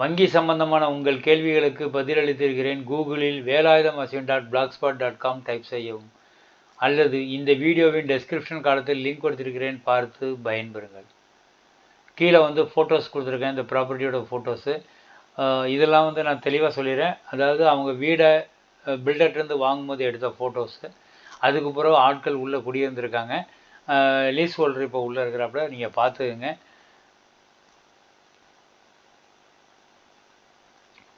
வங்கி சம்பந்தமான உங்கள் கேள்விகளுக்கு பதிலளித்திருக்கிறேன். கூகுளில் Velayudham Ashwin dot blogspot dot com type செய்யவும். அல்லது இந்த வீடியோவின் டெஸ்கிரிப்ஷன் காலத்தில் லிங்க் கொடுத்திருக்கிறேன். பார்த்து பயன்பெறுங்கள். கீழே வந்து ஃபோட்டோஸ் கொடுத்துருக்கேன். இந்த ப்ராப்பர்ட்டியோட ஃபோட்டோஸு இதெல்லாம் வந்து நான் தெளிவாக சொல்லிடுறேன். அதாவது அவங்க வீடை பில்டர்லேருந்து வாங்கும்போது எடுத்த ஃபோட்டோஸு அதுக்கு பிறகு ஆட்கள் உள்ளே குடியிருந்திருக்காங்க. லீஸ் ஹோல்டர் இப்போ உள்ளே இருக்கிறப்ப நீங்கள் பார்த்துக்குங்க.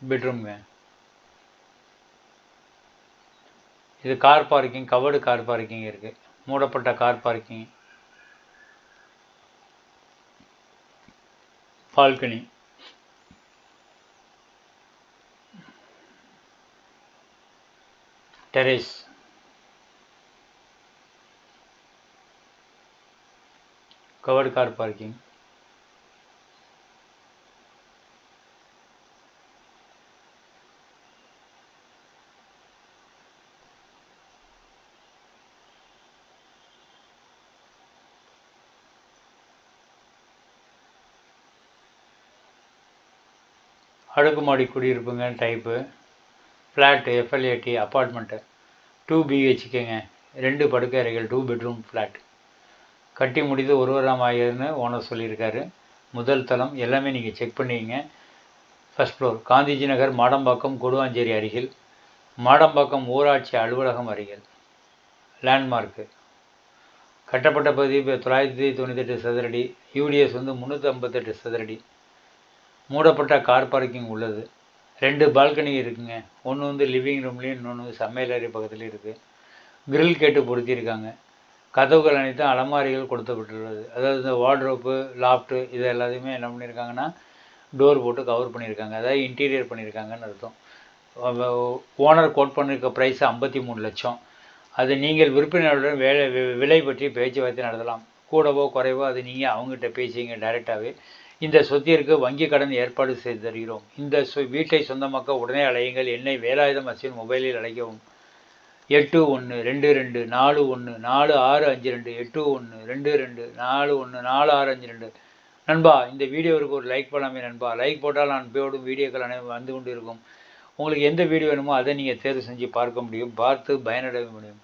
பெட்ரூம்ங்க இது car parking covered car parking இருக்குது மூடப்பட்ட car parking balcony. Terrace. Covered car parking அடுக்குமாடி குடியிருப்புங்க type flat F L A T apartment two பிஹெச்கேங்க ரெண்டு படுக்கை அறைகள் டூ பெட்ரூம் ஃப்ளாட் கட்டி முடித்து ஒரு வாரம் ஆகியதுன்னு ஓனர் சொல்லியிருக்காரு. முதல் தளம் எல்லாமே நீங்கள் செக் பண்ணிங்க ஃபஸ்ட் ஃப்ளோர் காந்திஜி நகர் மாடம்பாக்கம் கொடுவாஞ்சேரி அருகில். மாடம்பாக்கம் ஊராட்சி அலுவலகம் அருகில். லேண்ட்மார்க்கு கட்டப்பட்ட பகுதி இப்போ தொள்ளாயிரத்தி தொண்ணூத்தெட்டு சதுரடி. யூடிஎஸ் வந்து முந்நூற்றி ஐம்பத்தெட்டு சதுரடி. மூடப்பட்ட கார் பார்க்கிங் உள்ளது. ரெண்டு பால்கனி இருக்குங்க. ஒன்று வந்து லிவிங் ரூம்லேயும் இன்னொன்று சமையல் அறை பக்கத்துலேயும் இருக்குது கிரில் கேட்டு பொருத்தியிருக்காங்க. கதவுகள் அனைத்தும் அலமாரிகள் கொடுத்தப்பட்டுள்ளது அதாவது இந்த வார்ட்ரோப்பு லாஃப்ட்டு இது எல்லாத்தையுமே என்ன பண்ணியிருக்காங்கன்னா டோர் போட்டு கவர் பண்ணியிருக்காங்க. அதாவது இன்டீரியர் பண்ணியிருக்காங்கன்னு அர்த்தம். ஓனர் கோட் பண்ணியிருக்க ப்ரைஸ் ஐம்பத்தி மூணு லட்சம். அது நீங்கள் விற்பனையாளருடன் வேலை விலை பற்றி பேச்சுவார்த்தை நடத்தலாம். கூடவோ குறைவோ அது நீங்கள் அவங்ககிட்ட பேசிங்க டைரெக்டாகவே இந்த சொத்திற்கு வங்கி கடன் ஏற்பாடு செய்து தருகிறோம். இந்த வீட்டை சொந்தமாக்க உடனே அழையுங்கள் என்னை வேலாயுதம் அசின் மொபைலில் அழைக்கவும். எட்டு ஒன்று ரெண்டு ரெண்டு நாலு ஒன்று நாலு ஆறு அஞ்சு ரெண்டு எட்டு ஒன்று ரெண்டு ரெண்டு நாலு ஒன்று நாலு ஆறு அஞ்சு ரெண்டு. நண்பா இந்த வீடியோவுக்கு ஒரு லைக் பண்ணாமே நண்பா. லைக் போட்டால் நான் போடும் வீடியோக்கள் அனைவரும் வந்து கொண்டு இருக்கும் உங்களுக்கு எந்த வீடியோ வேணுமோ அதை நீங்கள் தேர்வு செஞ்சு பார்க்க முடியும். பார்த்து பயனடைய முடியும்.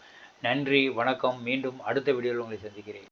நன்றி வணக்கம். மீண்டும் அடுத்த வீடியோவில் உங்களை சந்திக்கிறேன்.